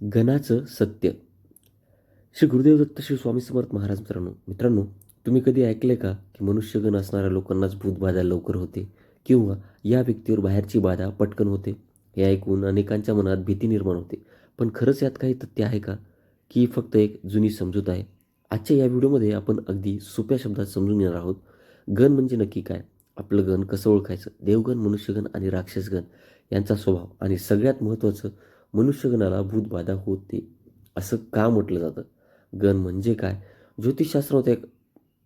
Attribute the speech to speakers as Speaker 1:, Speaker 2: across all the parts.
Speaker 1: गणाचं सत्य. श्री गुरुदेव दत्त श्री स्वामी समर्थ महाराज मित्रांनो मित्रांनो तुम्ही कधी ऐकले का की मनुष्यगण असणाऱ्या लोकांनाच भूतबाधा लवकर होते? किंवा या व्यक्तीवर बाहेरची बाधा पटकन होते? हे ऐकून अनेकांच्या मनात भीती निर्माण होते. पण खरंच यात काही तथ्य आहे का? की फक्त एक जुनी समजूत आहे. आजच्या या व्हिडिओमध्ये आपण अगदी सोप्या शब्दात समजून घेणार आहोत. गण म्हणजे नक्की काय? आपलं गण कसं ओळखायचं? देवगण मनुष्यगण आणि राक्षसगण यांचा स्वभाव आणि सगळ्यात महत्त्वाचं मनुष्यगणाला भूतबाधा होते असं का म्हटलं जातं? गण म्हणजे काय? ज्योतिषशास्त्रात एक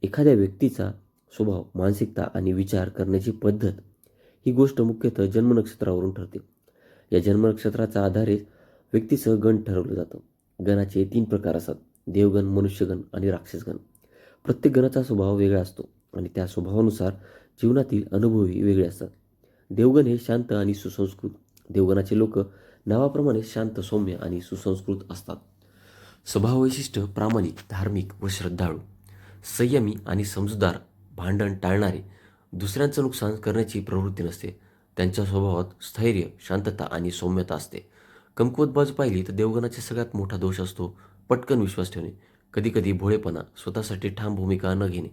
Speaker 1: एखाद्या व्यक्तीचा स्वभाव मानसिकता आणि विचार करण्याची पद्धत ही गोष्ट मुख्यतः जन्मनक्षत्रावरून ठरते. या जन्मनक्षत्राचा आधारे व्यक्तीचं गण ठरवलं जातं. गणाचे तीन प्रकार असतात. देवगण मनुष्यगण आणि राक्षसगण. प्रत्येक गणाचा स्वभाव वेगळा असतो आणि त्या स्वभावानुसार जीवनातील अनुभवही वेगळे असतात. देवगण हे शांत आणि सुसंस्कृत. देवगणाचे लोक नावाप्रमाणे शांत सौम्य आणि सुसंस्कृत असतात. स्वभाव वैशिष्ट्य प्रामाणिक धार्मिक व श्रद्धाळू. संयमी आणि समजूदार भांडण टाळणारे दुसऱ्यांचं नुकसान करण्याची प्रवृत्ती नसते. त्यांच्या स्वभावात स्थैर्य शांतता आणि सौम्यता असते. कमकुवत बाजू पाहिली तर देवगणाचा सगळ्यात मोठा दोष असतो पटकन विश्वास ठेवणे. कधीकधी भोळेपणा स्वतःसाठी ठाम भूमिका न घेणे.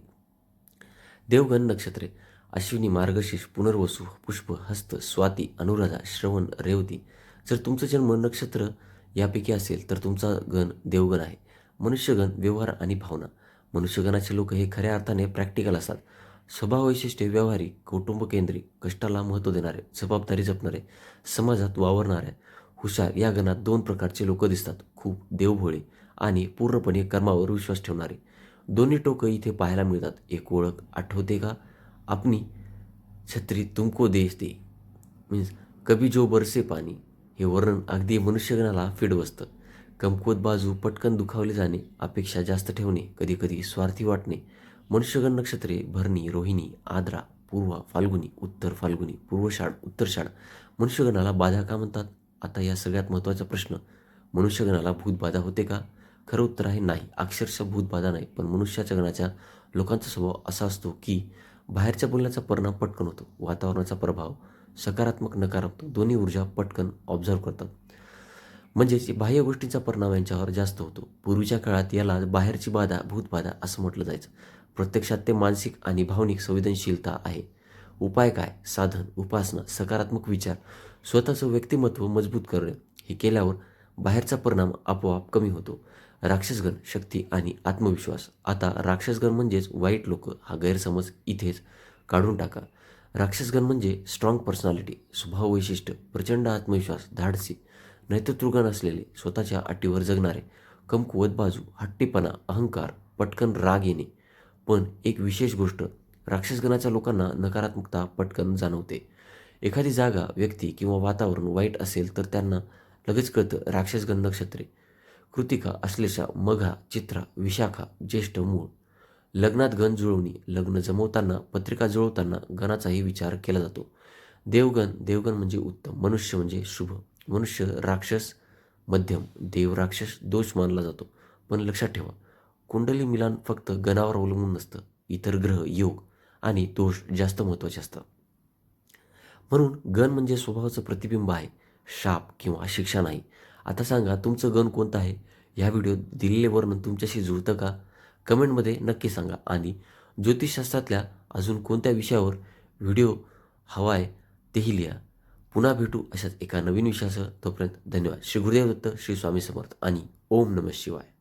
Speaker 1: देवगण नक्षत्रे अश्विनी मार्गशीर्ष पुनर्वसू पुष्प हस्त स्वाती अनुराधा श्रवण रेवती जर तुमचं जन्म नक्षत्र यापैकी असेल तर तुमचा गण देवगण आहे. मनुष्यगण व्यवहार आणि भावना. मनुष्यगणाचे लोक हे खऱ्या अर्थाने प्रॅक्टिकल असतात. स्वभाव वैशिष्ट्ये व्यावहारिक कौटुंबकेंद्रिक कष्टाला महत्त्व देणारे जबाबदारी जपणारे समाजात वावरणारे हुशार या गणात दोन प्रकारचे लोक दिसतात. खूप देवभोळे आणि पूर्णपणे कर्मावर विश्वास ठेवणारे. दोन्ही टोकं इथे पाहायला मिळतात. एक ओळख आठवते का? आपणी छत्री तुमको देश दे. मीन्स कभी जो बरसे पाणी हे वर्णन अगदी मनुष्यगणाला फिट बसतं. कमकुवत बाजू पटकन दुखावले जाणे अपेक्षा जास्त ठेवणे कधीकधी स्वार्थी वाटणे. मनुष्यगण नक्षत्रे भरणी रोहिणी आद्रा पूर्वा फाल्गुनी उत्तर फाल्गुनी पूर्वषाढ उत्तरषाढ. मनुष्यगणाला बाधा का म्हणतात? आता या सगळ्यात महत्त्वाचा प्रश्न. मनुष्यगणाला भूतबाधा होते का? खरं उत्तर आहे नाही. अक्षरशः भूतबाधा नाही. पण मनुष्याच्या गणाच्या लोकांचा स्वभाव असा असतो की बाहेरच्या बोलण्याचा परिणाम पटकन होतो. वातावरणाचा प्रभाव सकारात्मक नकारात्मक दोन्ही ऊर्जा पटकन ऑब्झर्व करतात. म्हणजेच बाह्य गोष्टींचा परिणाम यांच्यावर जास्त होतो. पूर्वीच्या काळात याला बाहेरची बाधा भूतबाधा असं म्हटलं जायचं. प्रत्यक्षात ते मानसिक आणि भावनिक संवेदनशीलता आहे. उपाय काय? साधन उपासना सकारात्मक विचार स्वतःचं व्यक्तिमत्व मजबूत करणे. हे केल्यावर बाहेरचा परिणाम आपोआप कमी होतो. राक्षसगण शक्ती आणि आत्मविश्वास. आता राक्षसगण म्हणजेच वाईट लोक. हा गैरसमज इथेच काढून टाका. राक्षसगण म्हणजे स्ट्रॉंग पर्सनॅलिटी स्वभाव वैशिष्ट्य प्रचंड आत्मविश्वास धाडसी. नैतृत्वगण असलेले स्वतःच्या अटीवर जगणारे. कमकुवत बाजू हट्टीपणा अहंकार पटकन राग येणे. पण एक विशेष गोष्ट राक्षसगणाच्या लोकांना नकारात्मकता पटकन जाणवते. एखादी जागा व्यक्ती किंवा वातावरण वाईट असेल तर त्यांना लगेच कळतं राक्षसगण नक्षत्रे. कृतिका अश्लेषा मघा चित्रा विशाखा ज्येष्ठ मूळ. लग्नात गण जुळवणी लग्न जमवताना पत्रिका जुळवताना गणाचाही विचार केला जातो. देवगण देवगण म्हणजे उत्तम मनुष्य म्हणजे शुभ मनुष्य राक्षस मध्यम देव राक्षस दोष मानला जातो. पण लक्षात ठेवा कुंडली मिलान फक्त गणावर अवलंबून नसतं इतर ग्रह योग आणि दोष जास्त महत्त्वाचे असतात. म्हणून गण म्हणजे स्वभावाचं प्रतिबिंब आहे शाप किंवा शिक्षा नाही. आता सांगा तुमचं गण कोणतं आहे? ह्या व्हिडिओत दिलेले वर्णन तुमच्याशी जुळतं का? कमेंटमध्ये नक्की सांगा. आणि ज्योतिषशास्त्रातल्या अजून कोणत्या विषयावर व्हिडिओ हवा आहे तेही लिहा. पुन्हा भेटू अशाच एका नवीन विषयासह. तोपर्यंत धन्यवाद. श्री गुरुदेव दत्त श्री स्वामी समर्थ. आणि ओम नमः शिवाय.